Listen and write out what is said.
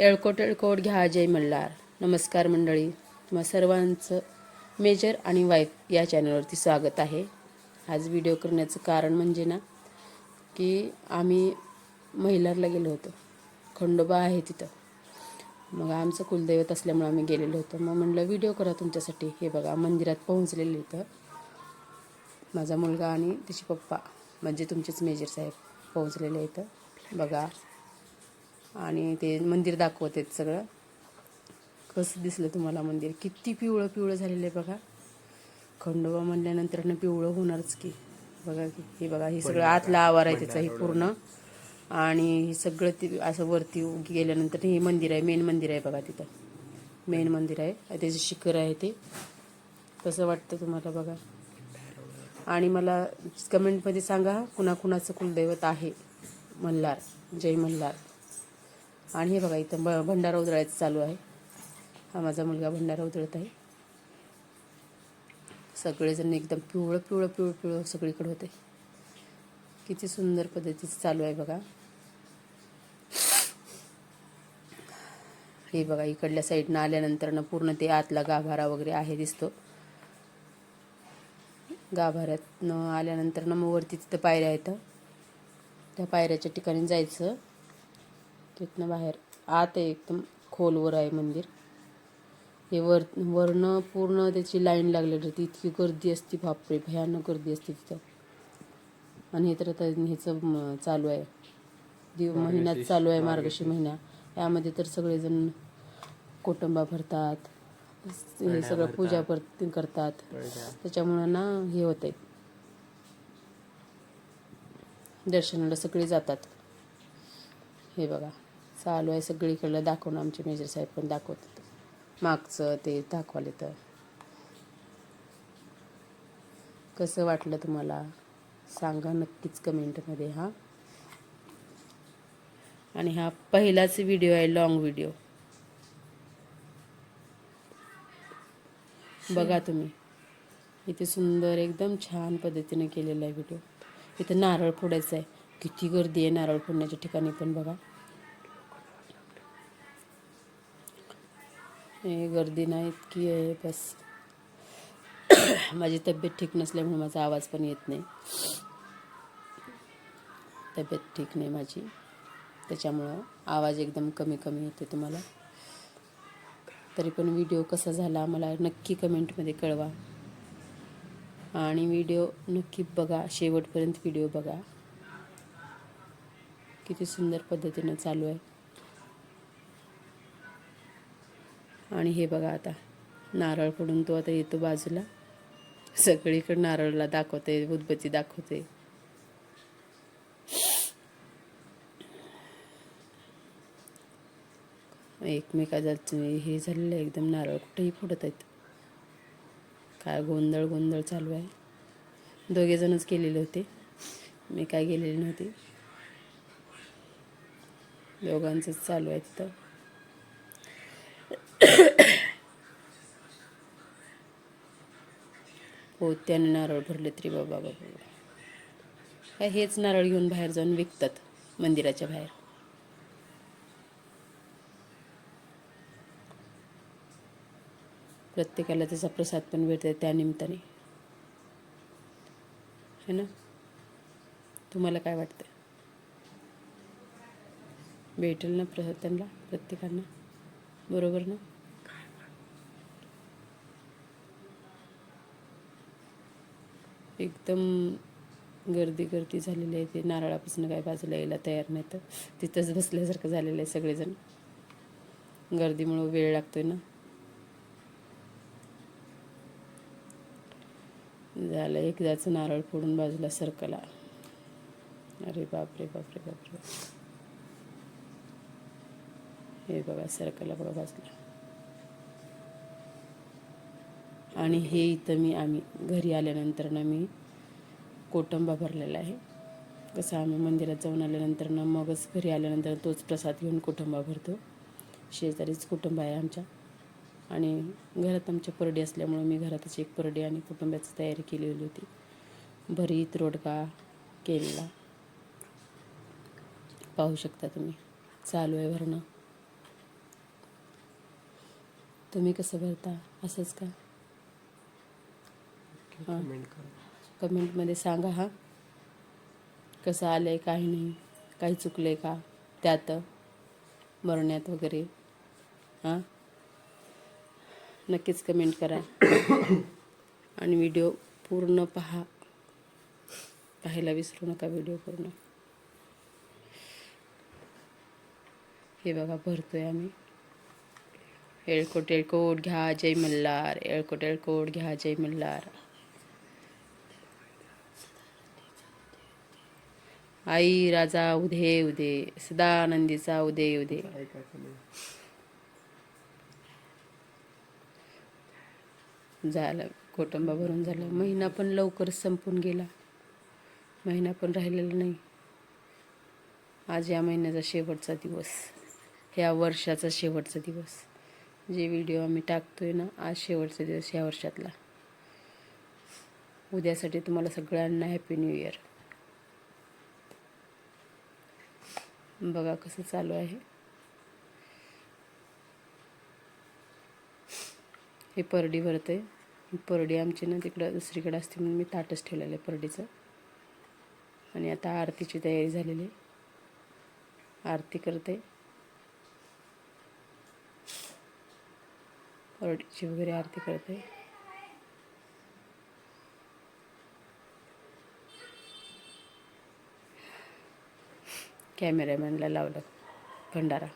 येळकोट येळकोट घ्या जय मल्हार. नमस्कार मंडळी. तुम्हा सर्वांचं मेजर आणि वाईफ या चॅनलवरती स्वागत आहे. आज व्हिडिओ करण्याचं कारण म्हणजे ना की आम्ही महिलारला गेलो होतो. खंडोबा आहे तिथं. मग आमचं कुलदैवत असल्यामुळे आम्ही गेलेलो होतो. मग म्हणलं व्हिडिओ करा तुमच्यासाठी. हे बघा मंदिरात पोहोचलेले इथं. माझा मुलगा आणि त्याचे पप्पा म्हणजे तुमचेच मेजर साहेब पोहोचलेले इथं. बघा. आणि ते मंदिर दाखवत आहेत सगळं. कसं दिसलं तुम्हाला मंदिर? किती पिवळं पिवळं झालेलं आहे बघा. खंडोबा म्हणल्यानंतर ना पिवळं होणारच की. बघा की. हे बघा हे सगळं आतला आवार आहे त्याचा हे पूर्ण. आणि हे सगळं ते असं वरती गेल्यानंतर हे मंदिर आहे मेन मंदिर आहे बघा तिथं. मेन मंदिर आहे. त्याचं शिखर आहे ते. कसं वाटतं तुम्हाला बघा? आणि मला कमेंटमध्ये सांगा कुणाकुणाचं कुलदैवत आहे? मल्हार. जय मल्हार. आणि हे बघा इथं ब भंडारा उधळायचं चालू आहे. हा माझा मुलगा भंडारा उधळत आहे. सगळेजण एकदम पिवळं पिवळं पिवळं पिवळं सगळीकडे होते किती सुंदर पद्धतीचं चालू आहे बघा. हे बघा इकडल्या साईडनं आल्यानंतर ना पूर्ण ते आतला गाभारा वगैरे आहे दिसतो. गाभाऱ्यातनं आल्यानंतर ना मग वरती तिथं पायऱ्या आहेत. त्या पायऱ्याच्या ठिकाणी जायचं. तिथनं बाहेर. आत आहे एकदम खोलवर आहे मंदिर. हे वर वरनं पूर्ण त्याची लाईन लागलेली होती. इतकी गर्दी असते बापरे भयानक गर्दी असते तिथं. आणि हे तर आता ह्याचं चालू आहे. दिव महिन्यात चालू आहे मार्गशी महिना. यामध्ये तर सगळेजण कुटुंबा भरतात. हे सगळं पूजा करतात. त्याच्यामुळं ना हे होतंय. दर्शनाला सगळे जातात. हे बघा. चालू आहे सगळीकडलं दाखवणं आमचे मेजर साहेब पण दाखवतात. मागचं ते दाखवाले तर. कसं वाटलं तुम्हाला? सांगा नक्कीच कमेंटमध्ये हां. आणि हा पहिलाच व्हिडिओ आहे लॉंग व्हिडिओ बघा तुम्ही. इथे सुंदर एकदम छान पद्धतीने केलेला आहे व्हिडिओ. इथं नारळ फोडायचा आहे. किती गर्दी आहे नारळ फोडण्याच्या ठिकाणी पण बघा. गर्दी नाही इतकी आहे बस. माझी तब्येत ठीक नसल्यामुळे माझा आवाज पण येत नाही. तब्येत ठीक नाही माझी. त्याच्यामुळं आवाज एकदम कमी कमी येते तुम्हाला. तरी पण व्हिडिओ कसा झाला मला नक्की कमेंटमध्ये कळवा. आणि व्हिडिओ नक्की बघा. शेवटपर्यंत व्हिडिओ बघा. किती सुंदर पद्धतीनं चालू आहे. आणि हे बघा आता नारळ पडून तो आता येतो बाजूला. सगळीकडे नारळला दाखवते उदबत्ती दाखवते. एकमेकाचं हे झालेलं आहे एकदम नारळ कुठेही फोडत आहेत. काय गोंधळ गोंधळ चालू आहे. दोघे जणच गेलेले होते. मी काय गेलेले नव्हते. दोघांचंच चालू आहे तिथं. हो त्याने नारळ भरले तरी बाबा बाबा काय हेच नारळ घेऊन बाहेर जाऊन विकतात मंदिराच्या बाहेर. प्रत्येकाला त्याचा प्रसाद पण भेटतो त्या निमित्ताने. है ना? तुम्हाला काय वाटतं भेटेल ना प्रसाद त्यांना प्रत्येकांना? बरोबर ना? एकदम गर्दी गर्दी झालेली आहे. ते नारळापासून काय बाजूला यायला तयार नाही तर तिथंच बसल्यासारखं झालेलं आहे सगळेजण. गर्दीमुळं वेळ लागतोय ना. झालं एकदाचं नारळ फोडून बाजूला सरकला. अरे बापरे बापरे बापरे. हे बघा सरकला बघा बाजूला आणि हे इथं मी आम्ही घरी आल्यानंतरनं मी कोटंबा भरलेला आहे. कसं आम्ही मंदिरात जाऊन आल्यानंतरनं मगच घरी आल्यानंतर तोच प्रसाद घेऊन कुटुंबा भरतो. शेजारीच कुटुंब आहे आमच्या. आणि घरात आमच्या परडी असल्यामुळे मी घरातच एक परडी आणि कुटुंबाची तयारी केलेली होती. भरीत रोडगा केलेला. पाहू शकता तुम्ही. चालू आहे भरणं. तुम्ही कसं भरता? असंच का? हां. कमेंट करा. कमेंटमध्ये सांगा हा. कसं आलं आहे काही नाही. काही चुकलं आहे का? त्यात भरण्यात वगैरे. हां. नक्कीच कमेंट करा. आणि व्हिडिओ पूर्ण पहा. पाहायला विसरू नका व्हिडिओ पूर्ण. हे बघा भरतोय आम्ही. एळकोट एळकोट घ्या जय मल्हार. एळकोट एळकोट घ्या जय मल्हार. आई राजा उदे उदे. सदानंदीचा उदे उदे. झालं. कुटुंबा भरून झालं. महिना पण लवकर संपून गेला. महिना पण राहिलेला नाही. आज या महिन्याचा शेवटचा दिवस. ह्या वर्षाचा शेवटचा दिवस. जे व्हिडिओ आम्ही टाकतोय ना आज शेवटचा दिवस ह्या वर्षातला. उद्यासाठी तुम्हाला सगळ्यांना हॅपी न्यू इयर बघा कसं चालू आहे. हे परडी भरते परडी आमची ना तिकडं दुसरीकडे असते म्हणून मी ताटच ठेवलेलं आहे परडीचं. आणि आता आरतीची तयारी झालेली आहे. आरती करते. परडीची वगैरे आरती करते. कॅमेरामॅनला लावलं भंडारा.